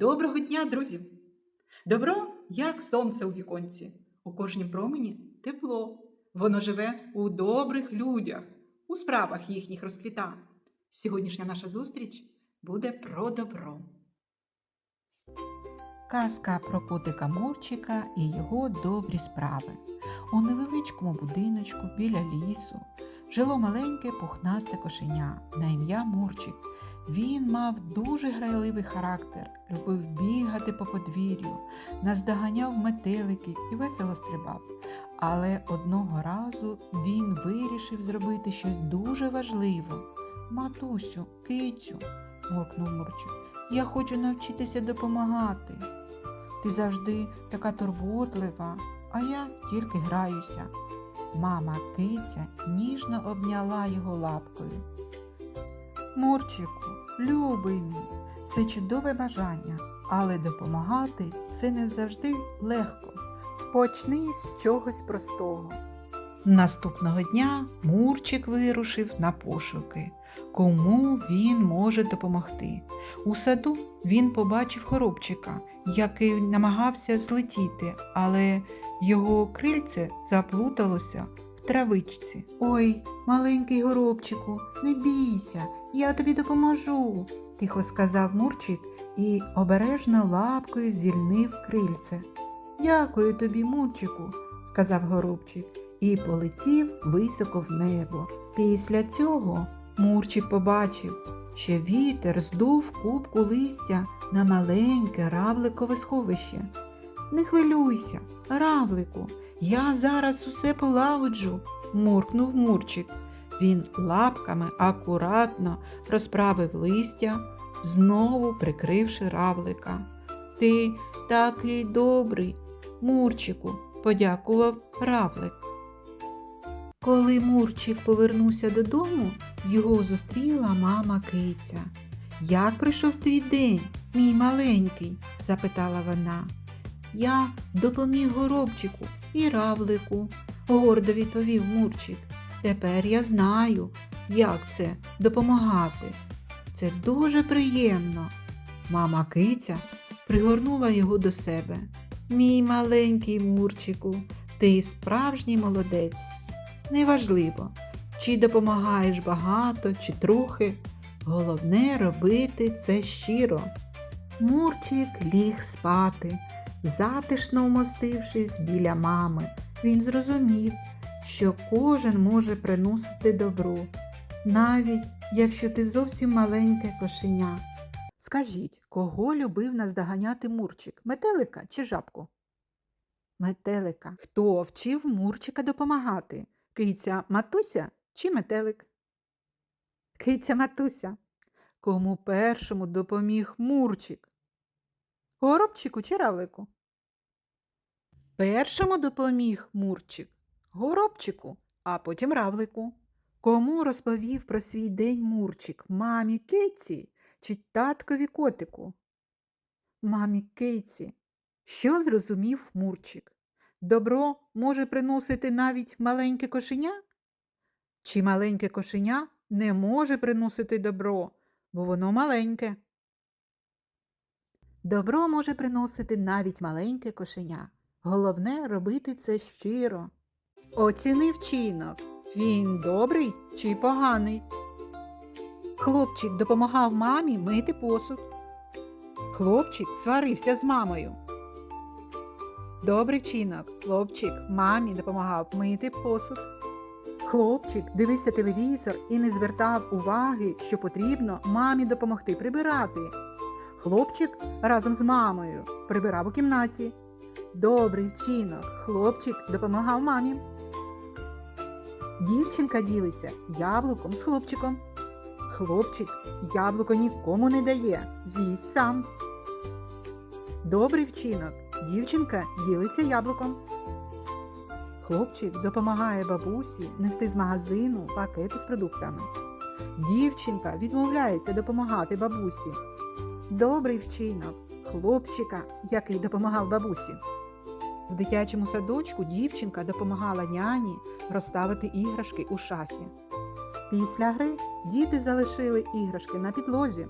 Доброго дня, друзі! Добро, як сонце у віконці. У кожній промені тепло. Воно живе у добрих людях, у справах їхніх розквіта. Сьогоднішня наша зустріч буде про добро. Казка про котика Мурчика і його добрі справи. У невеличкому будиночку біля лісу жило маленьке пухнасте кошеня на ім'я Мурчик. Він мав дуже грайливий характер, любив бігати по подвір'ю, наздоганяв метеликів і весело стрибав. Але одного разу він вирішив зробити щось дуже важливе. Матусю, кицю, муркнув Мурчик, я хочу навчитися допомагати. Ти завжди така турботлива, а я тільки граюся. Мама киця ніжно обняла його лапкою. Мурчику, любий мій, це чудове бажання, але допомагати це не завжди легко. Почни з чогось простого. Наступного дня Мурчик вирушив на пошуки, кому він може допомогти. У саду він побачив горобчика, який намагався злетіти, але його крильце заплуталося травичці. Ой, маленький горобчику, не бійся, я тобі допоможу, тихо сказав Мурчик і обережно лапкою звільнив крильце. Дякую тобі, Мурчику, сказав горобчик і полетів високо в небо. Після цього Мурчик побачив, що вітер здув купку листя на маленьке равликове сховище. Не хвилюйся, равлику, я зараз усе полагоджу, муркнув Мурчик. Він лапками акуратно розправив листя, знову прикривши равлика. Ти такий добрий, Мурчику, подякував равлик. Коли Мурчик повернувся додому, його зустріла мама киця. Як пройшов твій день, мій маленький? запитала вона. Я допоміг горобчику і равлику, гордо відповів Мурчик. Тепер я знаю, як це допомагати. Це дуже приємно. Мама киця пригорнула його до себе. Мій маленький Мурчику, ти справжній молодець. Неважливо, чи допомагаєш багато, чи трохи. Головне робити це щиро. Мурчик ліг спати, затишно вмостившись біля мами. Він зрозумів, що кожен може приносити добро, навіть якщо ти зовсім маленьке кошеня. Скажіть, кого любив наздоганяти Мурчик? Метелика чи жабку? Метелика. Хто вчив Мурчика допомагати? Киця Матуся чи метелик? Киця Матуся. Кому першому допоміг Мурчик? Горобчику чи равлику? Першому допоміг Мурчик, горобчику, а потім равлику. Кому розповів про свій день Мурчик? Мамі киці чи таткові котику? Мамі киці. Що зрозумів Мурчик? Добро може приносити навіть маленьке кошеня? Чи маленьке кошеня не може приносити добро, бо воно маленьке? Добро може приносити навіть маленьке кошеня. Головне робити це щиро. Оціни вчинок. Він добрий чи поганий? Хлопчик допомагав мамі мити посуд. Хлопчик сварився з мамою. Добрий вчинок. Хлопчик мамі допомагав мити посуд. Хлопчик дивився телевізор і не звертав уваги, що потрібно мамі допомогти прибирати. Хлопчик разом з мамою прибирав у кімнаті. Добрий вчинок. Хлопчик допомагав мамі. Дівчинка ділиться яблуком з хлопчиком. Хлопчик яблуко нікому не дає, з'їсть сам. Добрий вчинок. Дівчинка ділиться яблуком. Хлопчик допомагає бабусі нести з магазину пакети з продуктами. Дівчинка відмовляється допомагати бабусі. Добрий вчинок хлопчика, який допомагав бабусі. В дитячому садочку дівчинка допомагала няні розставити іграшки у шафі. Після гри діти залишили іграшки на підлозі.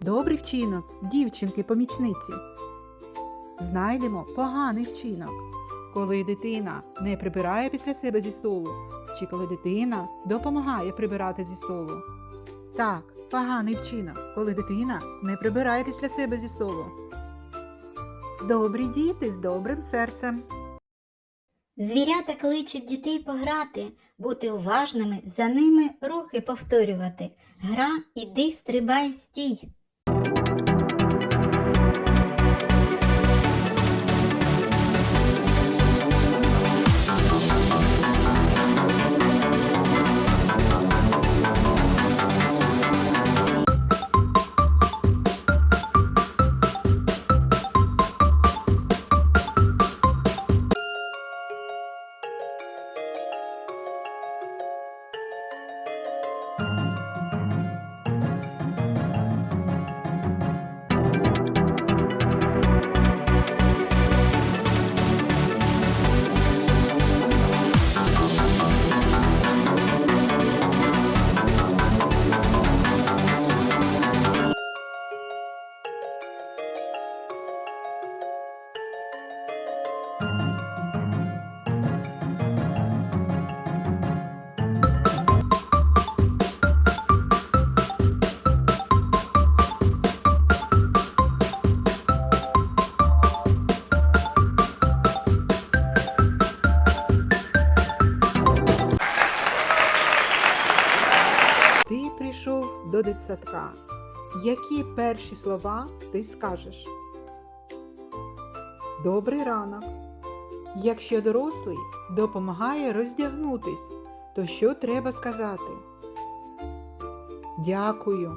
Добрий вчинок дівчинки-помічниці. Знайдемо поганий вчинок, коли дитина не прибирає після себе зі столу, чи коли дитина допомагає прибирати зі столу. Так, поганий вчинок, коли дитина не прибирає після себе зі столу. Добрі діти з добрим серцем. Звірята кличуть дітей пограти, бути уважними, за ними рухи повторювати. Гра, іди, стрибай, стій. Прийшов до дитсадка. Які перші слова ти скажеш? Добрий ранок. Якщо дорослий допомагає роздягнутись, то що треба сказати? Дякую.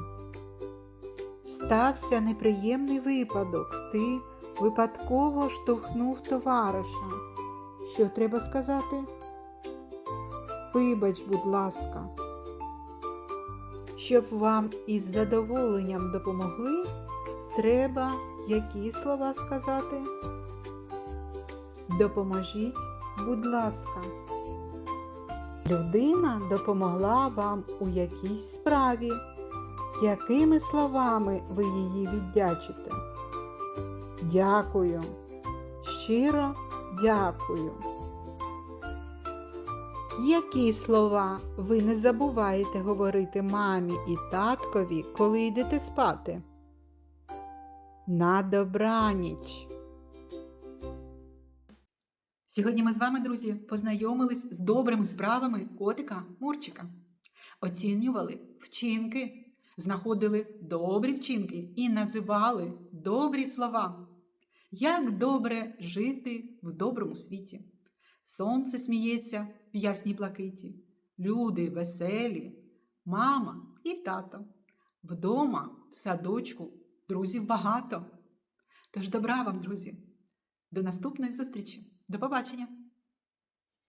Стався неприємний випадок. Ти випадково штовхнув товариша. Що треба сказати? Вибач, будь ласка. Щоб вам із задоволенням допомогли, треба які слова сказати? Допоможіть, будь ласка. Людина допомогла вам у якійсь справі. Якими словами ви її віддячите? Дякую. Щиро дякую. Які слова ви не забуваєте говорити мамі і таткові, коли йдете спати? На добраніч. Сьогодні ми з вами, друзі, познайомились з добрими справами котика Мурчика. Оцінювали вчинки, знаходили добрі вчинки і називали добрі слова. Як добре жити в доброму світі. Сонце сміється в ясній блакиті, люди веселі, мама і тато. Вдома, в садочку, друзів багато. Тож добра вам, друзі! До наступної зустрічі! До побачення!